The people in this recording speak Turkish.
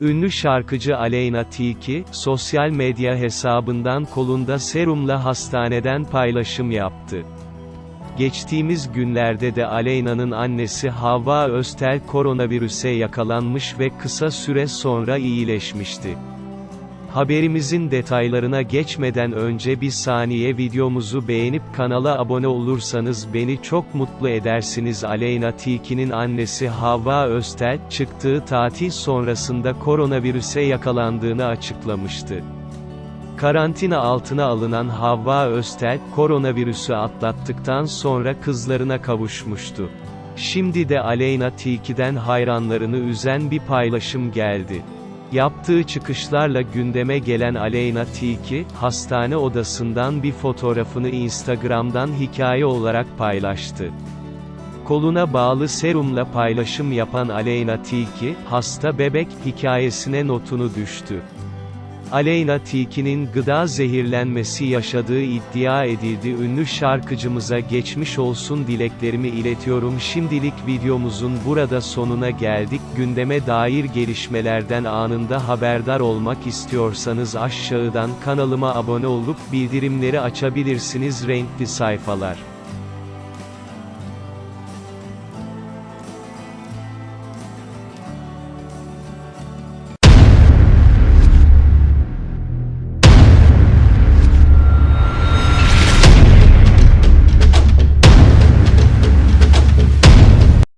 Ünlü şarkıcı Aleyna Tilki, sosyal medya hesabından kolunda serumla hastaneden paylaşım yaptı. Geçtiğimiz günlerde de Aleyna'nın annesi Havva Öztel koronavirüse yakalanmış ve kısa süre sonra iyileşmişti. Haberimizin detaylarına geçmeden önce bir saniye videomuzu beğenip kanala abone olursanız beni çok mutlu edersiniz. Aleyna Tilki'nin annesi Havva Öztel, çıktığı tatil sonrasında koronavirüse yakalandığını açıklamıştı. Karantina altına alınan Havva Öztel, koronavirüsü atlattıktan sonra kızlarına kavuşmuştu. Şimdi de Aleyna Tilki'den hayranlarını üzen bir paylaşım geldi. Yaptığı çıkışlarla gündeme gelen Aleyna Tilki, hastane odasından bir fotoğrafını Instagram'dan hikaye olarak paylaştı. Koluna bağlı serumla paylaşım yapan Aleyna Tilki, hasta bebek hikayesine notunu düştü. Aleyna Tilki'nin gıda zehirlenmesi yaşadığı iddia edildi. Ünlü şarkıcımıza geçmiş olsun dileklerimi iletiyorum. Şimdilik videomuzun burada sonuna geldik. Gündeme dair gelişmelerden anında haberdar olmak istiyorsanız aşağıdan kanalıma abone olup bildirimleri açabilirsiniz. Renkli sayfalar